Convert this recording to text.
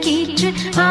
கீற்று ஆ